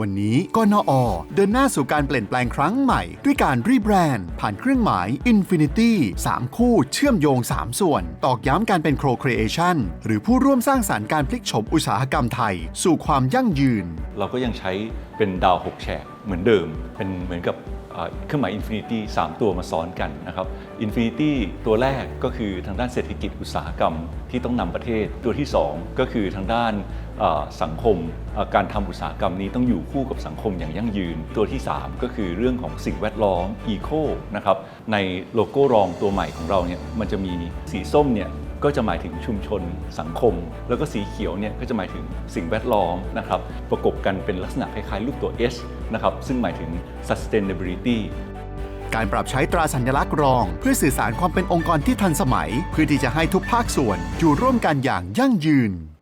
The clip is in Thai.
วันนี้กนอ เดินหน้าสู่การเปลี่ยนแปลงครั้งใหม่ ด้วยการรีแบรนด์ผ่านเครื่องหมาย Infinity 3 คู่เชื่อมโยง 3 ส่วน ตอกย้ำการเป็น Co-Creation หรือผู้ร่วมสร้างสารรค์การพลิกโฉมอุตสาหกรรมไทย สู่ความยั่งยืน เราก็ยังใช้เป็นดาว6แฉกเหมือนเดิม เป็นเหมือนกับ เครื่องหมาย Infinity 3ตัวมาซ้อนกันนะครับ Infinity ตัวแรกก็คือทางด้านเศรษฐกิจอุตสาหกรรมที่ต้องนำประเทศ ตัวที่ 2 ก็คือทางด้านสังคม การทำอุตสาหกรรมนี้ต้องอยู่คู่กับสังคมอย่างยั่งยืน ตัวที่ 3 ก็คือเรื่องของสิ่งแวดล้อม Eco นะครับในโลโก้รองตัวใหม่ของเราเนี่ยมันจะมีสีส้มเนี่ย ก็จะหมายถึงชุมชนสังคม แล้วก็สีเขียวเนี่ยก็จะหมายถึงสิ่งแวดล้อมนะครับประกบกันเป็นลักษณะคล้ายๆรูปตัว S นะครับซึ่งหมายถึง sustainability การปรับใช้ตราสัญลักษณ์รอง เพื่อสื่อสารความเป็นองค์กรที่ทันสมัย เพื่อที่จะให้ทุกภาคส่วนอยู่ร่วมกันอย่างยั่งยืน